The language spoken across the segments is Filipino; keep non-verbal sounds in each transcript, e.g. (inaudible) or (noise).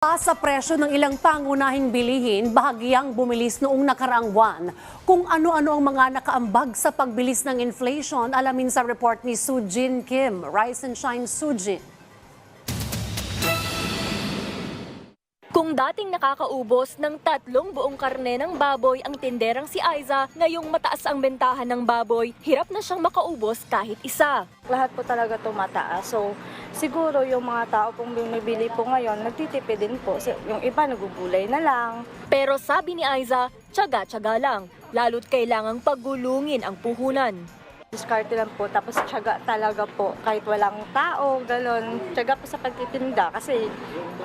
Sa presyo ng ilang pangunahing bilihin, bahagyang bumilis noong nakaraang buwan. Kung ano-ano ang mga nakaambag sa pagbilis ng inflation, alamin sa report ni Sujin Kim. Rise and Shine Sujin. Kung dating nakakaubos ng tatlong buong karne ng baboy ang tinderang si Aiza, ngayong mataas ang bentahan ng baboy, hirap na siyang makaubos kahit isa. lahat po talaga tumataas. So, siguro yung mga tao pong bumibili po ngayon, nagtitipid din po. Yung iba nagugulay na lang. Pero sabi ni Aiza, tsaga-tsaga lang, lalo't kailangang paggulungin ang puhunan. Diskarte lang po, tapos tiyaga talaga po. Kahit walang tao, galon. Tiyaga po sa pagtitinda kasi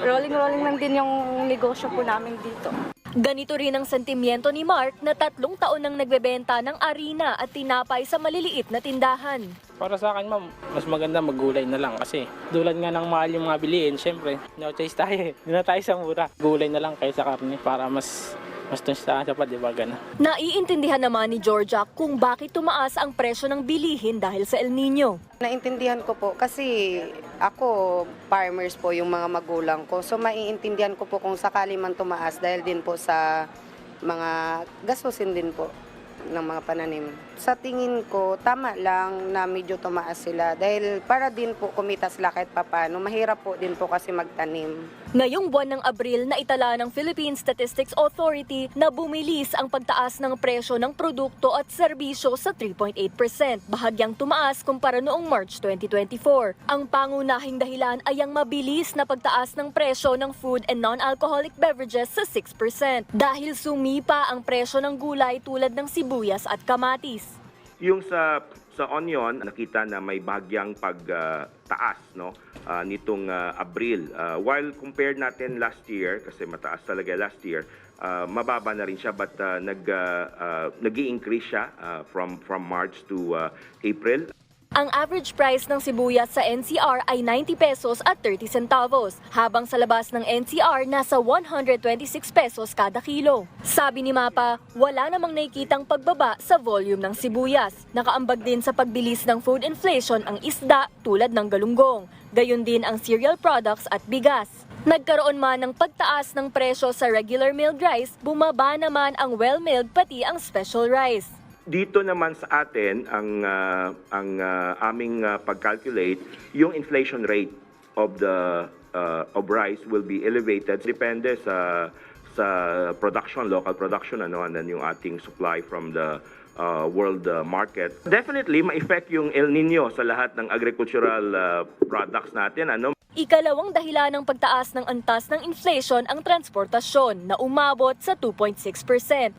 rolling-rolling lang din yung negosyo po namin dito. Ganito rin ang sentimiento ni Mark na tatlong taon nang nagbebenta ng arena at tinapay sa maliliit na tindahan. Para sa akin, ma'am, mas maganda maggulay na lang kasi dulad nga ng mahal yung mga bilihin, syempre, no choice tayo eh. (laughs) Hindi na tayo sa mura. Gulay na lang kaysa karne para mas mas tunstahan siya pa, di ba? Ganun. Naiintindihan naman ni Georgia kung bakit tumaas ang presyo ng bilihin dahil sa El Nino. Naintindihan ko po kasi ako farmers po yung mga magulang ko. So maiintindihan ko po kung sakali man tumaas dahil din po sa mga gastusin din po ng mga pananim. Sa tingin ko, tama lang na medyo tumaas sila dahil para din po kumita sila kahit papano. Mahirap po din po kasi magtanim. Ngayong buwan ng Abril na itala ng Philippine Statistics Authority na bumilis ang pagtaas ng presyo ng produkto at serbisyo sa 3.8%, bahagyang tumaas kumpara noong March 2024. Ang pangunahing dahilan ay ang mabilis na pagtaas ng presyo ng food and non-alcoholic beverages sa 6% dahil sumipa ang presyo ng gulay tulad ng sibuyas at kamatis. Yung sa sa onion, nakita na may bahagyang pagtaas no ah, nitong ah, Abril. Ah, while compared natin last year kasi mataas talaga last year, ah, mababa na rin siya but ah, nag ah, ah, nag-i-increase siya ah, from from March to ah, April. Ang average price ng sibuyas sa NCR ay 90 pesos at 30 centavos, habang sa labas ng NCR nasa 126 pesos kada kilo. Sabi ni Mapa, wala namang nakikitang pagbaba sa volume ng sibuyas. Nakaambag din sa pagbilis ng food inflation ang isda tulad ng galunggong. Gayon din ang cereal products at bigas. Nagkaroon man ng pagtaas ng presyo sa regular milled rice, bumaba naman ang well-milled pati ang special rice. Dito naman sa atin ang ah, ang ah, aming ah, pag-calculate yung inflation rate of the ah, of rice will be elevated depende sa sa production local production ano and then yung ating supply from the ah, world ah, market. Definitely ma-effect yung El Nino sa lahat ng agricultural ah, products natin ano Ikalawang dahilan ng pagtaas ng antas ng inflation ang transportasyon na umabot sa 2.6%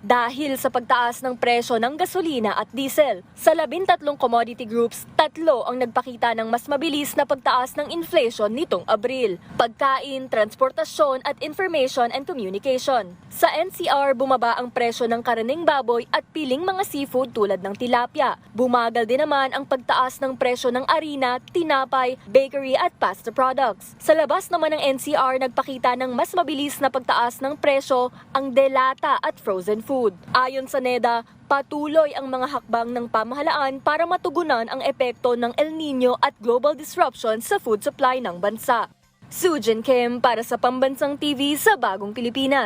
dahil sa pagtaas ng presyo ng gasolina at diesel. Sa labintatlong commodity groups, tatlo ang nagpakita ng mas mabilis na pagtaas ng inflation nitong Abril. Pagkain, transportasyon at information and communication. Sa NCR, bumaba ang presyo ng karning baboy at piling mga seafood tulad ng tilapia. Bumagal din naman ang pagtaas ng presyo ng arena, tinapay, bakery at pasta products. Sa labas naman ng NCR, nagpakita ng mas mabilis na pagtaas ng presyo ang delata at frozen food. Ayon sa NEDA, patuloy ang mga hakbang ng pamahalaan para matugunan ang epekto ng El Nino at global disruption sa food supply ng bansa. Sujin Kim para sa Pambansang TV sa Bagong Pilipinas.